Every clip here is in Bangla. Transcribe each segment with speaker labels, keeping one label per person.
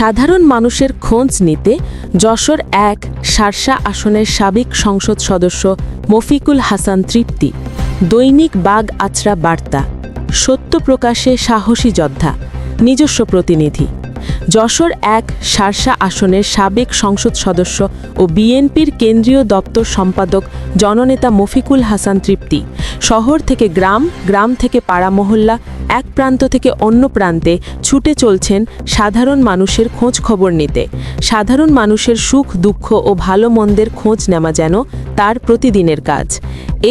Speaker 1: সাধারণ মানুষের খোঁজ নিতে যশোর এক সারসা আসনের সাবেক সংসদ সদস্য মফিকুল হাসান তৃপ্তি, দৈনিক বাগ আচরা বার্তা, সত্য প্রকাশে সাহসী যোদ্ধা, নিজস্ব প্রতিনিধি। যশোর এক সারসা আসনের সাবেক সংসদ সদস্য ও বিএনপির কেন্দ্রীয় দপ্তর সম্পাদক জননেতা মফিকুল হাসান তৃপ্তি, শহর থেকে গ্রাম গ্রাম থেকে পাড়া মহল্লা এক প্রান্ত থেকে অন্য প্রান্তে ছুটে চলছেন সাধারণ মানুষের খোঁজ খবর নিতে। সাধারণ মানুষের সুখ, দুঃখ ও ভালো মন্দের খোঁজ নেওয়া যেন তার প্রতিদিনের কাজ।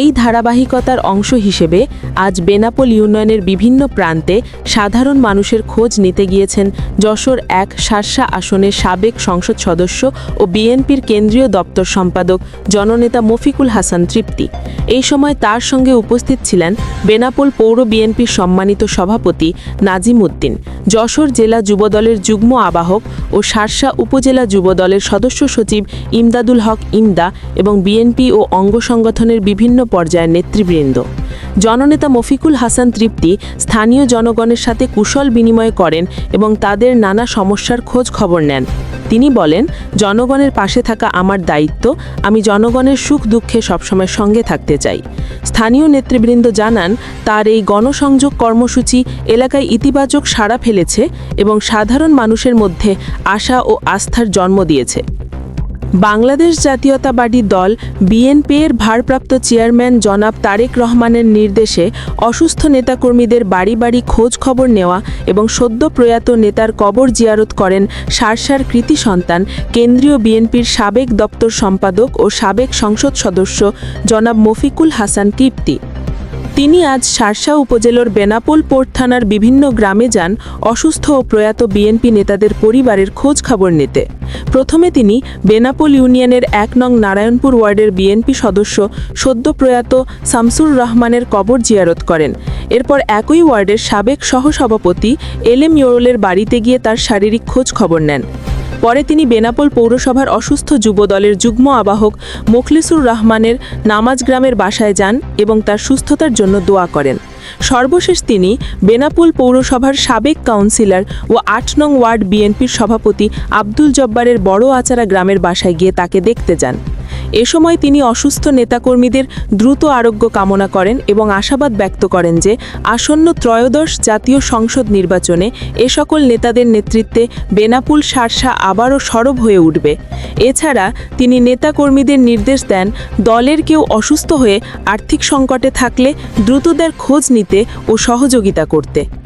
Speaker 1: এই ধারাবাহিকতার অংশ হিসেবে আজ বেনাপোল ইউনিয়নের বিভিন্ন প্রান্তে সাধারণ মানুষের খোঁজ নিতে গিয়েছেন যশোর এক সারসা আসনের সাবেক সংসদ সদস্য ও বিএনপির কেন্দ্রীয় দপ্তর সম্পাদক জননেতা মফিকুল হাসান তৃপ্তি। এই সময় তার সঙ্গে উপস্থিত ছিলেন বেনাপোল পৌর বিএনপির সম্মানিত সভাপতি নাজিম উদ্দিন। যশোর জেলা যুবদলের যুগ্ম আবাহক ও সারসা উপজেলা যুবদলের সদস্য সচিব ইমদাদুল হক ইমদা এবং বিএনপি ও অঙ্গ সংগঠনের বিভিন্ন পর্যায়ের নেতৃবৃন্দ। জননেতা মফিকুল হাসান তৃপ্তি স্থানীয় জনগণের সাথে কুশল বিনিময় করেন এবং তাদের নানা সমস্যার খোঁজ খবর নেন। তিনি বলেন, জনগণের পাশে থাকা আমার দায়িত্ব, আমি জনগণের সুখ দুঃখে সবসময় সঙ্গে থাকতে চাই। স্থানীয় নেতৃবৃন্দ জানান, তার এই গণসংযোগ কর্মসূচি এলাকায় ইতিবাচক সাড়া ফেলেছে এবং সাধারণ মানুষের মধ্যে আশা ও আস্থার জন্ম দিয়েছে। বাংলাদেশ জাতীয়তাবাদী দল বিএনপির ভারপ্রাপ্ত চেয়ারম্যান জনাব তারেক রহমানের নির্দেশে অসুস্থ নেতাকর্মীদের বাড়ি বাড়ি খোঁজ খবর নেওয়া এবং সদ্য প্রয়াত নেতার কবর জিয়ারত করেন সারসার কৃতি সন্তান, কেন্দ্রীয় বিএনপির সাবেক দপ্তর সম্পাদক ও সাবেক সংসদ সদস্য জনাব মফিকুল হাসান কীর্তি তিনি আজ সারসা উপজেলার বেনাপোল পোর্ট থানার বিভিন্ন গ্রামে যান অসুস্থ ও প্রয়াত বিএনপি নেতাদের পরিবারের খোঁজ খবর নিতে। প্রথমে তিনি বেনাপোল ইউনিয়নের এক নং নারায়ণপুর ওয়ার্ডের বিএনপি সদস্য সদ্য প্রয়াত শামসুর রহমানের কবর জিয়ারত করেন। এরপর একই ওয়ার্ডের সাবেক সহসভাপতি এল এম ইয়োরলের বাড়িতে গিয়ে তার শারীরিক খোঁজ খবর নেন। পরে তিনি বেনাপোল পৌরসভার অসুস্থ যুব দলের যুগ্ম আবাহক মোখলিসুর রহমানের নামাজ গ্রামের বাসায় যান এবং তার সুস্থতার জন্য দোয়া করেন। সর্বশেষ তিনি বেনাপোল পৌরসভার সাবেক কাউন্সিলর ও আট নং ওয়ার্ড বিএনপির সভাপতি আব্দুল জব্বারের বড় আচারা গ্রামের বাসায় গিয়ে তাকে দেখতে যান। এ সময় তিনি অসুস্থ নেতাকর্মীদের দ্রুত আরোগ্য কামনা করেন এবং আশাবাদ ব্যক্ত করেন যে আসন্ন ত্রয়োদশ জাতীয় সংসদ নির্বাচনে এ সকল নেতাদের নেতৃত্বে বেনাপুল সারসা আবারও সরব হয়ে উঠবে। এছাড়া তিনি নেতাকর্মীদের নির্দেশ দেন দলের কেউ অসুস্থ হয়ে আর্থিক সংকটে থাকলে দ্রুতদের খোঁজ নিতে ও সহযোগিতা করতে।